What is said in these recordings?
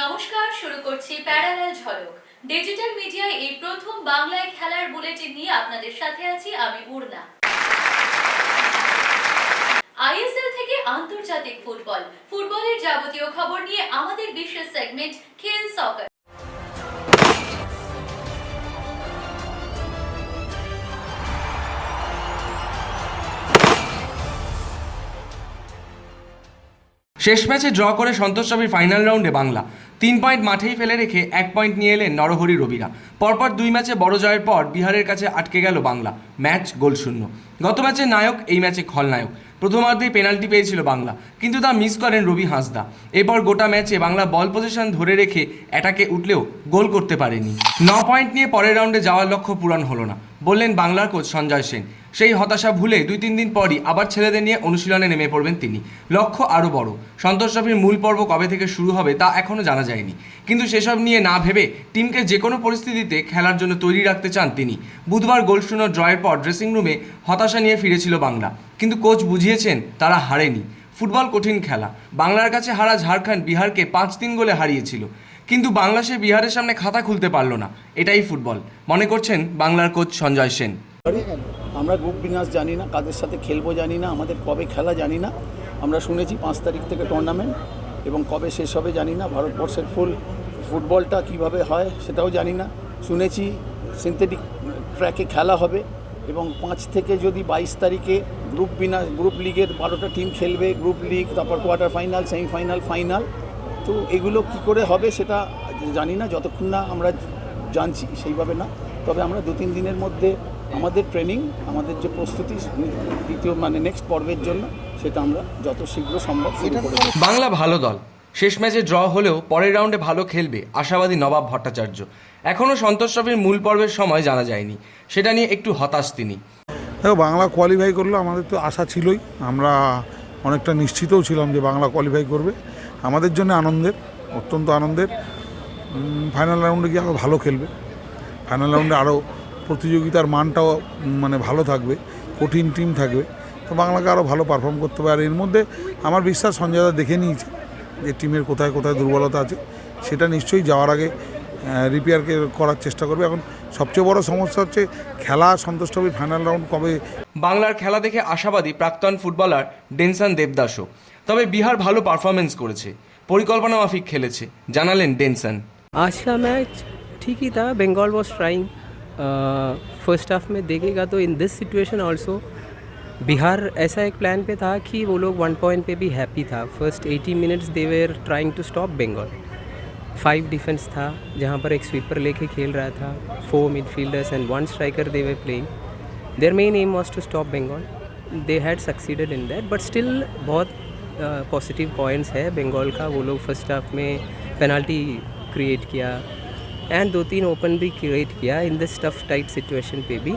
নমস্কার, শুরু করছি প্যারালাল ঝলক। ডিজিটাল মিডিয়ায় এই প্রথম বাংলায় খেলার বুলেটিন নিয়ে আপনাদের সাথে আছি আমি উড়না আইএসএল থেকে আন্তর্জাতিক ফুটবল। ফুটবলের যাবতীয় খবর নিয়ে আমাদের বিশেষ সেগমেন্ট খেল সকার শেষ ম্যাচে ড্র করে সন্তোষ ট্রফির ফাইনাল রাউন্ডে বাংলা। তিন পয়েন্ট মাঠেই ফেলে রেখে এক পয়েন্ট নিয়ে এলেন নরহরি রবিরা। পরপর দুই ম্যাচে বড় জয়ের পর বিহারের কাছে আটকে গেল বাংলা। ম্যাচ গোলশূন্য। গত ম্যাচে নায়ক, এই ম্যাচে খলনায়ক। প্রথমার্ধেই পেনাল্টি পেয়েছিল বাংলা, কিন্তু তা মিস করেন রবি হাঁসদা। এরপর গোটা ম্যাচে বাংলা বল পজিশন ধরে রেখে অ্যাটাকে উঠলেও গোল করতে পারেনি। ন পয়েন্ট নিয়ে পরের রাউন্ডে যাওয়ার লক্ষ্য পূরণ হলো না, বললেন বাংলার কোচ সঞ্জয় সেন। সেই হতাশা ভুলে দুই তিন দিন পরই আবার ছেলেদের নিয়ে অনুশীলনে নেমে পড়বেন তিনি। লক্ষ্য আরও বড়, সন্তোষ ট্রফির মূল পর্ব কবে থেকে শুরু হবে তা এখনও জানা যায়নি। কিন্তু সেসব নিয়ে না ভেবে টিমকে যে কোনো পরিস্থিতিতে খেলার জন্য তৈরি রাখতে চান তিনি। বুধবার গোলশূন্য ড্রয়ের পর ড্রেসিং রুমে হতাশা নিয়ে ফিরেছিল বাংলা। কিন্তু কোচ বুঝিয়েছেন তারা হারেনি। ফুটবল কঠিন খেলা। বাংলার কাছে হারা ঝাড়খণ্ড বিহারকে পাঁচ তিন গোলে হারিয়েছিল। কিন্তু বাংলা সে বিহারের সামনে খাতা খুলতে পারল না। এটাই ফুটবল। মনে করছেন বাংলার কোচ সঞ্জয় সেন। আমরা গ্রুপ বিন্যাস জানি না, কাদের সাথে খেলব জানি না, আমাদের কবে খেলা জানি না। আমরা শুনেছি পাঁচ তারিখ থেকে টুর্নামেন্ট এবং কবে শেষ হবে জানি না। ভারতবর্ষের ফুল ফুটবলটা কীভাবে হয় সেটাও জানি না। শুনেছি সিনথেটিক ট্র্যাকে খেলা হবে। এবং পাঁচ থেকে যদি বাইশ তারিখে গ্রুপ বিনা গ্রুপ লিগের বারোটা টিম খেলবে গ্রুপ লিগ তারপর কোয়ার্টার ফাইনাল সেমিফাইনাল ফাইনাল তো এগুলো কি করে হবে সেটা জানি না যতক্ষণ না আমরা জানছি সেইভাবে না। তবে আমরা দু তিন দিনের মধ্যে আমাদের ট্রেনিং আমাদের যে প্রস্তুতি দ্বিতীয় মানে নেক্সট পর্বের জন্য সেটা আমরা যত শীঘ্র সম্ভব বাংলা ভালো দল। শেষ ম্যাচে ড্র হলেও পরের রাউন্ডে ভালো খেলবে আশাবাদী নবাব ভট্টাচার্য। এখনও সন্তোষ ট্রফির মূল পর্বের সময় জানা যায়নি। সেটা নিয়ে একটু হতাশ তিনি। দেখো, বাংলা কোয়ালিফাই করল, আমাদের তো আশা ছিলই। আমরা অনেকটা নিশ্চিতও ছিলাম যে বাংলা কোয়ালিফাই করবে। আমাদের জন্য আনন্দের, অত্যন্ত আনন্দের। ফাইনাল রাউন্ডে গিয়ে আরও ভালো খেলবে। ফাইনাল রাউন্ডে আরও প্রতিযোগিতার মানটাও মানে ভালো থাকবে, কঠিন টিম থাকবে। তো বাংলাকে আরও ভালো পারফর্ম করতে আর এর মধ্যে আমার বিশ্বাস সঞ্জয়দা দেখে নিয়েছে। যে টিমের কোথায় কোথায় দুর্বলতা আছে সেটা নিশ্চয়ই যাওয়ার আগে রিপেয়ারকে করার চেষ্টা করবে এখন সবচেয়ে বড় সমস্যা হচ্ছে খেলা সন্তুষ্ট হবে ফাইনাল রাউন্ড কবে বাংলার খেলা দেখে আশাবাদী প্রাক্তন ফুটবলার ডেনসান দেবদাসও তবে বিহার ভালো পারফরমেন্স করেছে পরিকল্পনা মাফিক খেলেছে জানালেন ডেনসান आज का मैच ठीक ही था Bengal was trying first half में देखेगा तो in this situation also Bihar, ऐसा एक प्लान पे था कि वो लोग वन पॉइंट पे भी हैप्पी था। First 80 minutes they were trying to stop Bengal five defence था, जहाँ पर एक स्वीपर लेके खेल रहा था। Four midfielders and one striker they were playing their main aim was to stop Bengal they had succeeded in that but still बहुत positive points है बंगाल का। वो लोग फ़र्स्ट हाफ़ में पेनल्टी क्रिएट किया। एंड दो तीन ओपन भी क्रिएट किया in this tough tight situation पे भी।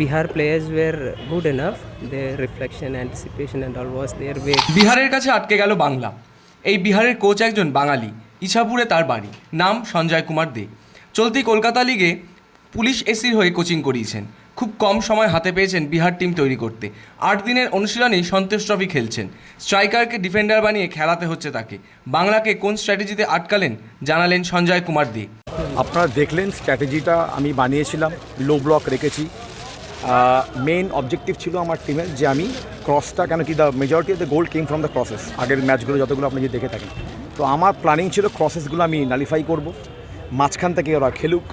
Bihar players were good enough Their reflection anticipation and all was their way বিহারের কাছে আটকে গেল বাংলা। এই বিহারের কোচ একজন বাঙালি ইছাপুরে তার বাড়ি। নাম সঞ্জয় কুমার দে। চলতি কলকাতা লিগে পুলিশ এসির হয়ে কোচিং করিয়েছেন। খুব কম সময় হাতে পেয়েছেন বিহার টিম তৈরি করতে। আট দিনের অনুশীলনেই সন্তোষ ট্রফি খেলছেন। স্ট্রাইকারকে ডিফেন্ডার বানিয়ে খেলাতে হচ্ছে তাকে। বাংলাকে কোন স্ট্র্যাটেজিতে আটকালেন জানালেন সঞ্জয় কুমার দে। আপনারা দেখলেন স্ট্র্যাটেজিটা আমি বানিয়েছিলাম। লো ব্লক রেখেছি। মেইন অবজেক্টিভ ছিল আমার টিমের যে আমি ক্রসটা কেন কি the majority of the goals came from the crosses আগের ম্যাচগুলো যতগুলো আপনি যদি দেখে থাকেন। তো আমার প্ল্যানিং ছিল ক্রসেসগুলো আমি নালিফাই করব। মাঝখান থেকে ওরা খেলুক।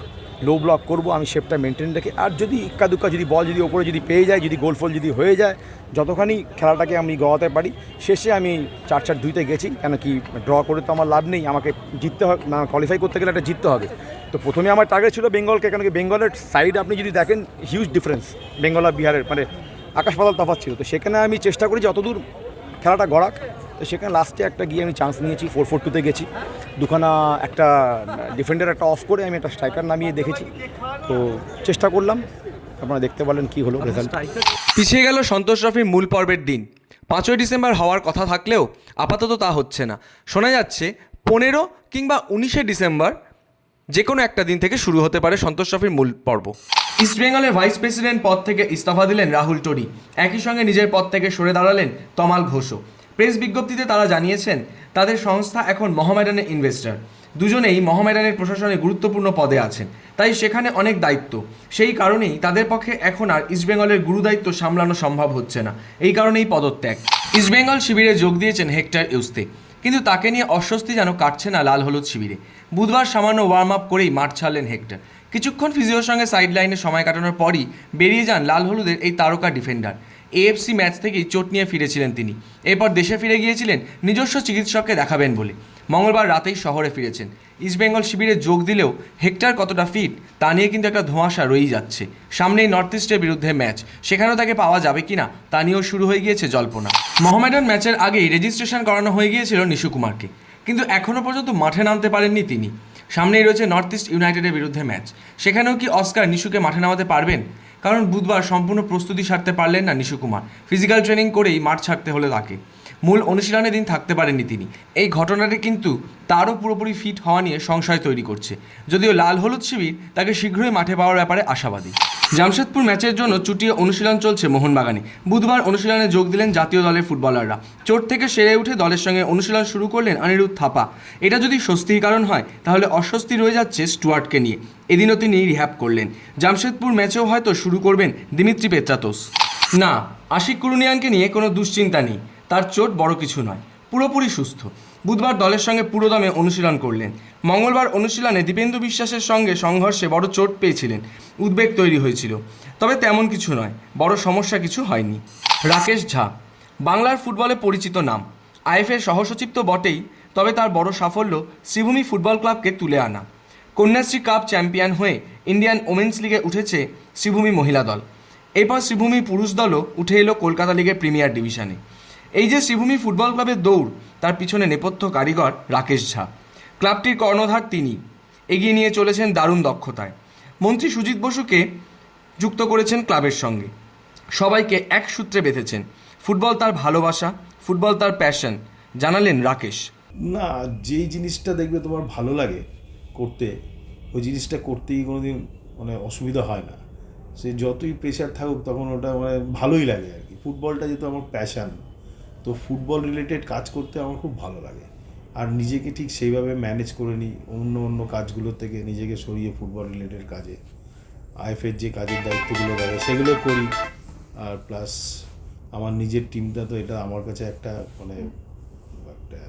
লো ব্লক করব, আমি শেপটা মেনটেন রেখে, আর যদি ইক্কা দুক্কা যদি বল যদি ওপরে যদি পেয়ে যায়, যদি গোল ফোল যদি হয়ে যায়, যতখানি খেলাটাকে আমি গওয়াতে পারি, শেষে আমি চার চার দুইতে গেছি, কেন কি ড্র করে তো আমার লাভ নেই, আমাকে জিততে হবে কোয়ালিফাই করতে গেলে একটা জিততে হবে। তো প্রথমে আমার টার্গেট ছিল বেঙ্গলকে, কেন কি বেঙ্গলের সাইড আপনি যদি দেখেন হিউজ ডিফারেন্স বেঙ্গল আর বিহারের মানে আকাশ পাতাল তফাৎ ছিল। তো সেখানে আমি চেষ্টা করি যতদূর খেলাটা গড়াক তো সেখানে লাস্টে একটা গিয়ে আমি চান্স নিয়েছি ফোর ফোর টুতে গেছি। দুখানা একটা ডিফেন্ডার একটা অফ করে আমি একটা স্ট্রাইকার নামিয়ে দেখেছি। তো চেষ্টা করলাম, আপনারা দেখতে পারলেন কী হলো রেজাল্ট পিছিয়ে গেল সন্তোষ ট্রফির মূল পর্বের দিন। পাঁচই ডিসেম্বর হওয়ার কথা থাকলেও আপাতত তা হচ্ছে না। শোনা যাচ্ছে পনেরো কিংবা উনিশে ডিসেম্বর যে কোনো একটা দিন থেকে শুরু হতে পারে সন্তোষ ট্রফির মূল পর্ব। ইস্টবেঙ্গলের ভাইস প্রেসিডেন্ট পদ থেকে ইস্তফা দিলেন রাহুল টোরি একই সঙ্গে নিজের পদ থেকে সরে দাঁড়ালেন তমাল ঘোষও। প্রেস বিজ্ঞপ্তিতে তারা জানিয়েছেন, তাদের সংস্থা এখন মহামেডানের ইনভেস্টর দুজনেই মহামেডানের প্রশাসনে গুরুত্বপূর্ণ পদে আছেন। তাই সেখানে অনেক দায়িত্ব। সেই কারণেই তাদের পক্ষে এখন আর ইস্টবেঙ্গলের গুরুদায়িত্ব সামলানো সম্ভব হচ্ছে না। এই কারণেই পদত্যাগ। ইস্টবেঙ্গল শিবিরে যোগ দিয়েছেন হেক্টর ইউস্তে। কিন্তু তাকে নিয়ে অস্বস্তি যেন কাটছে না লাল হলুদ শিবিরে। বুধবার সামান্য ওয়ার্ম আপ করেই মাঠ ছাড়লেন হেক্টর। কিছুক্ষণ ফিজিওর সঙ্গে সাইড লাইনে সময় কাটানোর পরই বেরিয়ে যান লাল হলুদের এই তারকা ডিফেন্ডার এএফসি ম্যাচ থেকেই চোট নিয়ে ফিরেছিলেন তিনি। এরপর দেশে ফিরে গিয়েছিলেন, নিজস্ব চিকিৎসককে দেখাবেন বলে। মঙ্গলবার রাতেই শহরে ফিরেছেন। ইস্টবেঙ্গল শিবিরে যোগ দিলেও হেক্টর কতটা ফিট তা নিয়ে কিন্তু একটা ধোঁয়াশা রয়েই যাচ্ছে। সামনেই নর্থ ইস্টের বিরুদ্ধে ম্যাচ সেখানেও তাকে পাওয়া যাবে কিনা তা নিয়েও শুরু হয়ে গিয়েছে জল্পনা। মোহামেডান ম্যাচের আগেই রেজিস্ট্রেশন করানো হয়ে গিয়েছিল নিশু কুমারকে। কিন্তু এখনও পর্যন্ত মাঠে নামতে পারেননি তিনি। সামনেই রয়েছে নর্থ ইস্ট ইউনাইটেডের বিরুদ্ধে ম্যাচ সেখানেও কি অস্কার নিশুকে মাঠে নামাতে পারবেন? কারণ বুধবার সম্পূর্ণ প্রস্তুতি সারতে পারলেন না নিশু কুমার। ফিজিক্যাল ট্রেনিং করেই মাঠ ছাড়তে হলে তাকে। মূল অনুশীলনের দিন থাকতে পারেননি তিনি। এই ঘটনাটি কিন্তু তারও পুরোপুরি ফিট হওয়া নিয়ে সংশয় তৈরি করছে। যদিও লাল হলুদ শিবির তাকে শীঘ্রই মাঠে পাওয়ার ব্যাপারে আশাবাদী। জামশেদপুর ম্যাচের জন্য চুটিয়ে অনুশীলন চলছে মোহনবাগানে। বুধবার অনুশীলনে যোগ দিলেন জাতীয় দলের ফুটবলাররা। চোট থেকে সেরে উঠে দলের সঙ্গে অনুশীলন শুরু করলেন অনিরুদ্ধ থাপা। এটা যদি স্বস্তির কারণ হয়, তাহলে অস্বস্তি রয়ে যাচ্ছে স্টুয়ার্টকে নিয়ে। এদিনও তিনি রিহ্যাব করলেন। জামশেদপুর ম্যাচেও হয়তো শুরু করবেন দিমিত্রি পেত্রাতোস না, আশিক কুরুনিয়ানকে নিয়ে কোনো দুশ্চিন্তা নেই। তার চোট বড় কিছু নয়। পুরোপুরি সুস্থ। বুধবার দলের সঙ্গে পুরোদমে অনুশীলন করলেন। মঙ্গলবার অনুশীলনে দীপেন্দু বিশ্বাসের সঙ্গে সংঘর্ষে বড় চোট পেয়েছিলেন। উদ্বেগ তৈরি হয়েছিল। তবে তেমন কিছু নয়, বড় সমস্যা কিছু হয়নি। রাকেশ ঝা, বাংলার ফুটবলে পরিচিত নাম। আইএফের সহসচিব তো বটেই, তবে তার বড় সাফল্য শ্রীভূমি ফুটবল ক্লাবকে তুলে আনা। কন্যাশ্রী কাপ চ্যাম্পিয়ন হয়ে ইন্ডিয়ান ওমেন্স লিগে উঠেছে শ্রীভূমি মহিলা দল। এরপর শ্রীভূমি পুরুষ দলও উঠে এলো কলকাতা লিগের প্রিমিয়ার ডিভিশনে। এই যে শ্রীভূমি ফুটবল ক্লাবের দৌড়, তার পিছনে নেপথ্য কারিগর রাকেশ ঝা। ক্লাবটির কর্ণধার তিনি। এগিয়ে নিয়ে চলেছেন দারুণ দক্ষতায়। মন্ত্রী সুজিত বসুকে যুক্ত করেছেন ক্লাবের সঙ্গে। সবাইকে এক সূত্রে বেঁধেছেন। ফুটবল তার ভালোবাসা, ফুটবল তার প্যাশন জানালেন রাকেশ। না, যেই জিনিসটা দেখবে তোমার ভালো লাগে করতে, ওই জিনিসটা করতেই কোনো দিন মানে অসুবিধা হয় না। সে যতই প্রেশার থাকুক, তখন ওটা মানে ভালোই লাগে আর কি। ফুটবলটা যেহেতু আমার প্যাশান তো ফুটবল রিলেটেড কাজ করতে আমার খুব ভালো লাগে। আর নিজেকে ঠিক সেইভাবে ম্যানেজ করে নিই, অন্য অন্য কাজগুলোর থেকে নিজেকে সরিয়ে ফুটবল রিলেটেড কাজে। আইএফের যে কাজের দায়িত্বগুলো থাকে, সেগুলো করি। আর প্লাস আমার নিজের টিমটা তো এটা আমার কাছে একটা মানে একটা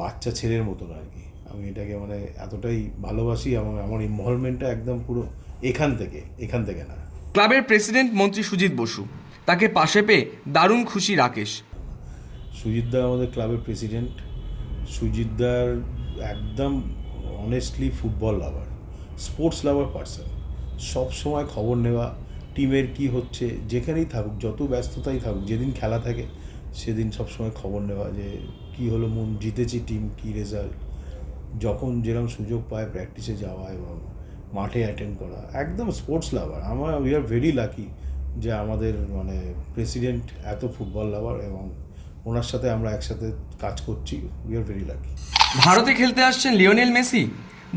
বাচ্চা ছেলের মতন আর কি। আমি এটাকে মানে এতটাই ভালোবাসি এবং আমার ইনভলভমেন্টটা একদম পুরো এখান থেকে এখান থেকে না। ক্লাবের প্রেসিডেন্ট মন্ত্রী সুজিত বসু, তাকে পাশে পেয়ে দারুণ খুশি রাকেশ। সুজিতদা আমাদের ক্লাবের প্রেসিডেন্ট সুজিতদার একদম honestly football lover sports lover person সব সময় খবর নেওয়া, টিমের কি হচ্ছে, যেখানেই থাকুক, যত ব্যস্ততাই থাকুক, যেদিন খেলা থাকে, সেদিন সব সময় খবর নেওয়া যে কি হলো, মন জিতেছি টিম কি রেজাল্ট যখন যেরকম সুযোগ পায় প্র্যাকটিসে যাওয়া এবং মাঠে অ্যাটেন্ড করা, একদম স্পোর্টস লাভার আমার উই আর ভেরি লাকি যে আমাদের মানে প্রেসিডেন্ট এত ফুটবল লাভার এবং ওনার সাথে আমরা একসাথে কাজ করছি। উই আর ভেরি লাকি ভারতে খেলতে আসছেন লিওনেল মেসি।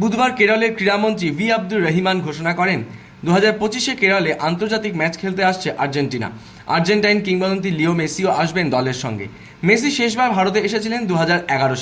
বুধবার কেরলের ক্রীড়ামন্ত্রী ভি আব্দুর রহিমান ঘোষণা করেন দু হাজার পঁচিশে কেরলে আন্তর্জাতিক ম্যাচ খেলতে আসছে আর্জেন্টিনা। আর্জেন্টাইন কিংবদন্তি লিও মেসিও আসবেন দলের সঙ্গে। মেসি শেষবার ভারতে এসেছিলেন দু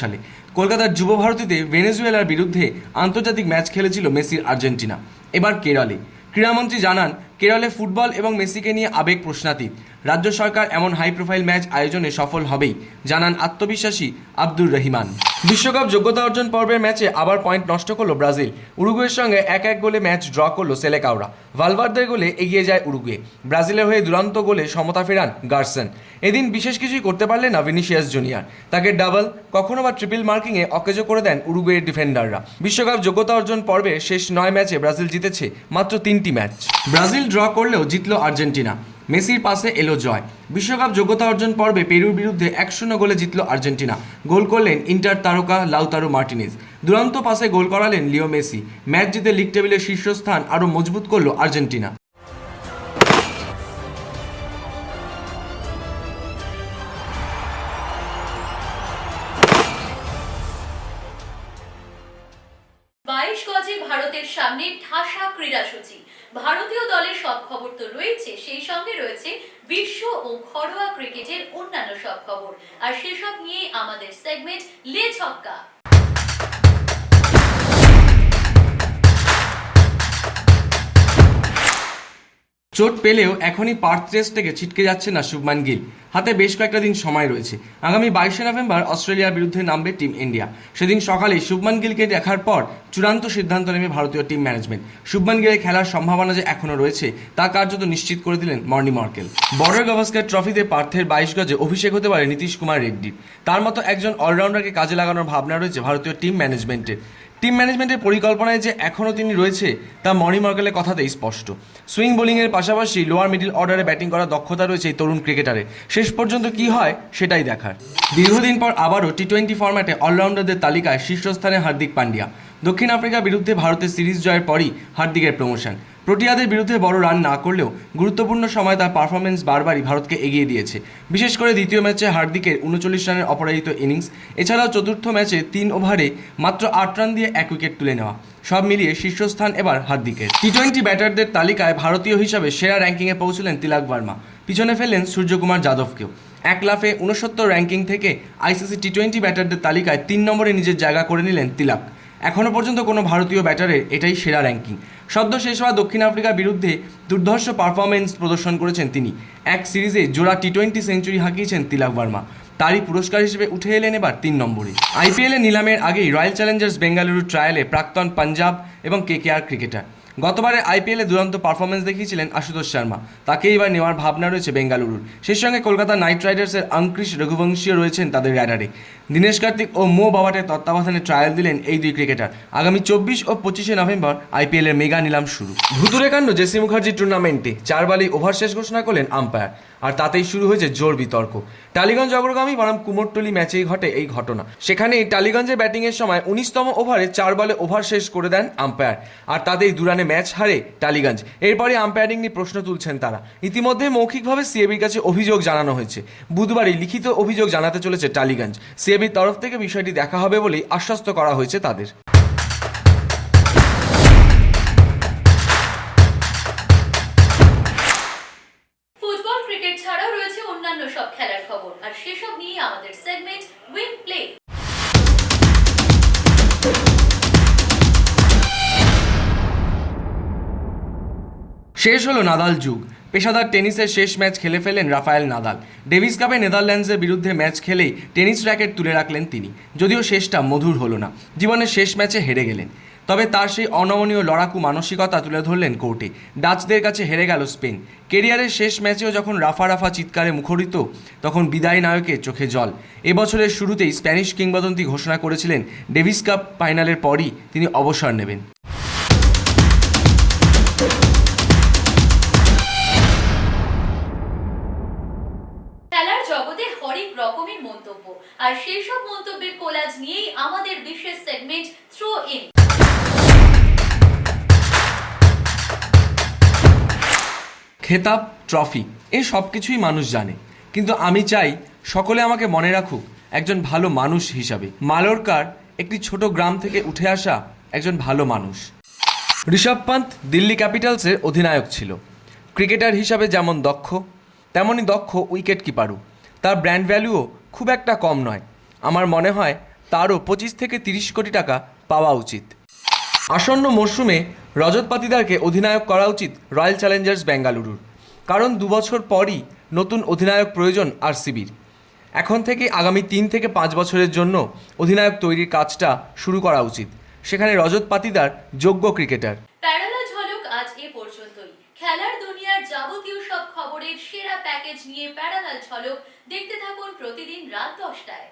সালে। কলকাতার যুব ভারতীতে ভেনেজুয়েলার বিরুদ্ধে আন্তর্জাতিক ম্যাচ খেলেছিল মেসির আর্জেন্টিনা। এবার কেরলে। ক্রীড়ামন্ত্রী জানান কেরলে ফুটবল এবং মেসিকে নিয়ে আবেগ প্রশ্নাতীত। রাজ্য সরকার এমন হাই প্রোফাইল ম্যাচ আয়োজনে সফল হবেই, জানান আত্মবিশ্বাসী আব্দুর রহিমান। বিশ্বকাপ যোগ্যতা অর্জন পর্বের ম্যাচে আবার পয়েন্ট নষ্ট করল ব্রাজিল। উরুগুয়ের সঙ্গে এক এক গোলে ম্যাচ ড্র করল সেলেকাওরা। ভালভার্দের গোলে এগিয়ে যায় উরুগুয়ে। ব্রাজিলের হয়ে দুরন্ত গোলে সমতা ফেরান গার্সন। এদিন বিশেষ কিছুই করতে পারলেন না ভিনিসিয়াস জুনিয়র। তাকে ডাবল, কখনো বা ট্রিপল মার্কিংয়ে অকেজো করে দেন উরুগুয়ের ডিফেন্ডাররা বিশ্বকাপ যোগ্যতা অর্জন পর্বে শেষ নয় ম্যাচে ব্রাজিল জিতেছে মাত্র তিনটি ম্যাচ ব্রাজিল ড্র করলেও জিতল আর্জেন্টিনা। মেসির পাশে এলো জয়। বিশ্বকাপ যোগ্যতা অর্জন পর্বে পেরুর বিরুদ্ধে এক শূন্য গোলে জিতল আর্জেন্টিনা। গোল করলেন ইন্টার তারকা লাউতারো মার্টিনেজ। দুরন্ত পাশে গোল করালেন লিও মেসি। ম্যাচ জিতে লিগ টেবিলের শীর্ষস্থান আরও মজবুত করল আর্জেন্টিনা। বাইশ গজে ভারতের সামনে ঠাসা ক্রীড়াসূচি। ভারতীয় দলের সব খবর তো রয়েছে, সেই সঙ্গে রয়েছে বিশ্ব ও ঘরোয়া ক্রিকেটের অন্যান্য সব খবর। আর সেসব নিয়ে আমাদের সেগমেন্ট লে ছক্কা। চোট পেলেও এখনই পার্থ টেস্ট থেকে ছিটকে যাচ্ছে না শুভমান গিল। হাতে বেশ কয়েকটা দিন সময় রয়েছে। আগামী বাইশে নভেম্বর অস্ট্রেলিয়ার বিরুদ্ধে নামবে টিম ইন্ডিয়া। সেদিন সকালে শুভমান গিলকে দেখার পর চূড়ান্ত সিদ্ধান্ত নেবে ভারতীয় টিম ম্যানেজমেন্ট। শুভমান গিলের খেলার সম্ভাবনা যে এখনও রয়েছে, তা কার্যত নিশ্চিত করে দিলেন মর্নি মার্কেল। বর্ডার গাভাস্কার ট্রফিতে পার্থের বাইশ গজে অভিষেক হতে পারে নীতিশ কুমার রেড্ডির। তার মতো একজন অলরাউন্ডারকে কাজে লাগানোর ভাবনা রয়েছে ভারতীয় টিম ম্যানেজমেন্টের। টিম ম্যানেজমেন্টের পরিকল্পনায় যে এখনও তিনি রয়েছে, তা মরি মার্কেলের কথাতেই স্পষ্ট। সুইং বোলিংয়ের পাশাপাশি লোয়ার মিডিল অর্ডারে ব্যাটিং করার দক্ষতা রয়েছে এই তরুণ ক্রিকেটারে শেষ পর্যন্ত কি হয়, সেটাই দেখার। দীর্ঘদিন পর আবারও টি টোয়েন্টি ফর্ম্যাটে অলরাউন্ডারদের তালিকায় শীর্ষস্থানে হার্দিক পান্ডিয়া। দক্ষিণ আফ্রিকার বিরুদ্ধে ভারতের সিরিজ জয়ের পরই হার্দিকের প্রমোশন প্রোটিয়াদের বিরুদ্ধে বড় রান না করলেও গুরুত্বপূর্ণ সময় তার পারফরমেন্স বারবারই ভারতকে এগিয়ে দিয়েছে। বিশেষ করে দ্বিতীয় ম্যাচে হার্দিকের উনচল্লিশ রানের অপরাজিত ইনিংস, এছাড়াও চতুর্থ ম্যাচে তিন ওভারে মাত্র আট রান দিয়ে এক উইকেট তুলে নেওয়া। সব মিলিয়ে শীর্ষস্থান এবার হার্দিকের। টি টোয়েন্টি ব্যাটারদের তালিকায় ভারতীয় হিসাবে সেরা র্যাঙ্কিংয়ে পৌঁছলেন তিলাক বর্মা। পিছনে ফেললেন সূর্যকুমার যাদবকেও। এক লাফে উনসত্তর র্যাঙ্কিং থেকে আইসিসি টি টোয়েন্টি ব্যাটারদের তালিকায় তিন নম্বরে নিজের জায়গা করে নিলেন তিলাক। এখনও পর্যন্ত কোনো ভারতীয় ব্যাটারের এটাই সেরা র্যাঙ্কিং। সদ্য শেষ হওয়া দক্ষিণ আফ্রিকার বিরুদ্ধে দুর্ধর্ষ পারফরমেন্স প্রদর্শন করেছেন তিনি। এক সিরিজে জোড়া টি টোয়েন্টি সেঞ্চুরি হাঁকিয়েছেন তিলক বার্মা তারই পুরস্কার হিসেবে উঠে এলেন এবার তিন নম্বরে। আইপিএলে নিলামের আগেই রয়্যাল চ্যালেঞ্জার্স বেঙ্গালুরু ট্রায়ালে প্রাক্তন পাঞ্জাব এবং কেকেআর ক্রিকেটার গতবারে আইপিএলে দুরন্ত পারফরমেন্স দেখিয়েছিলেন আশুতোষ শর্মা। তাকে এবার নেওয়ার ভাবনা রয়েছে বেঙ্গালুরুর। সেই সঙ্গে কলকাতা নাইট রাইডার্সের অঙ্কৃশ রঘুবংশীয় রয়েছেন তাদের র্যাডারে দীনেশ কার্তিক ও মো বাবাটের তত্ত্বাবধানে ট্রায়াল দিলেন এই দুই ক্রিকেটার আগামী চব্বিশ ও পঁচিশে নভেম্বর আইপিএলের মেগা নিলাম শুরু। ভুতুরে কাণ্ড জেসি মুখার্জি টুর্নামেন্টে চার বালি ওভার শেষ ঘোষণা করলেন আম্পায়ার আর তাতেই শুরু হয়েছে জোর বিতর্ক। টালিগঞ্জ অগ্রগামী বনাম কুমোরটুলি ম্যাচেই ঘটে এই ঘটনা। সেখানেই টালিগঞ্জের ব্যাটিংয়ের সময় উনিশতম ওভারে চার বলে ওভার শেষ করে দেন আম্পায়ার। আর তাতেই দুরানে ম্যাচ হারে টালিগঞ্জ। এরপরে আম্পায়ারিং নিয়ে প্রশ্ন তুলছেন তারা। ইতিমধ্যে মৌখিকভাবে সিএবির কাছে অভিযোগ জানানো হয়েছে। বুধবারই লিখিত অভিযোগ জানাতে চলেছে টালিগঞ্জ। সিএবির তরফ থেকে বিষয়টি দেখা হবে বলেই আশ্বস্ত করা হয়েছে তাদের। খবর। আর সেসব নিয়ে আমাদের সেগমেন্ট উইন প্লে শেষ হলো নাদাল যুগ। পেশাদার টেনিসের শেষ ম্যাচ খেলে ফেলেন রাফায়েল নাদাল। ডেভিস কাপে নেদারল্যান্ডসের বিরুদ্ধে ম্যাচ খেলেই টেনিস র্যাকেট তুলে রাখলেন তিনি। যদিও শেষটা মধুর হলো না। জীবনের শেষ ম্যাচে হেরে গেলেন। তবে তার সেই অনমনীয় লড়াকু মানসিকতা তুলে ধরলেন কোর্টে। ডাচদের কাছে হেরে গেল স্পেন। কেরিয়ারের শেষ ম্যাচেও যখন রাফা রাফা চিৎকারে মুখরিত, তখন বিদায় নায়কের চোখে জল। এবছরের শুরুতেই স্প্যানিশ কিংবদন্তি ঘোষণা করেছিলেন, ডেভিস কাপ ফাইনালের পরই তিনি অবসর নেবেন। খেতাব, ট্রফি এই সব কিছুই মানুষ জানে। কিন্তু আমি চাই সকলে আমাকে মনে রাখুক একজন ভালো মানুষ হিসাবে। মালোরকার একটি ছোট গ্রাম থেকে উঠে আসা একজন ভালো মানুষ। ঋষভ পান্ত দিল্লি ক্যাপিটালসের অধিনায়ক ছিল। ক্রিকেটার হিসাবে যেমন দক্ষ, তেমনই দক্ষ উইকেট কিপারও তার ব্র্যান্ড ভ্যালুও খুব একটা কম নয়। আমার মনে হয় তারও পঁচিশ থেকে তিরিশ কোটি টাকা পাওয়া উচিত। আসন্ন মরশুমে রজত পাতিদারকে অধিনায়ক করা উচিত রয়্যাল চ্যালেঞ্জার্স বেঙ্গালুরুর, কারণ দুবছর পরই নতুন অধিনায়ক প্রয়োজন আরসিবির এখন থেকে আগামী তিন থেকে পাঁচ বছরের জন্য অধিনায়ক তৈরির কাজটা শুরু করা উচিত। সেখানে রজত পাতিদার যোগ্য ক্রিকেটার। খেলার দুনিয়ার যাবতীয় সব খবরের সেরা প্যাকেজ নিয়ে প্যারালাল ঝলক। দেখতে থাকুন প্রতিদিন রাত দশটায়।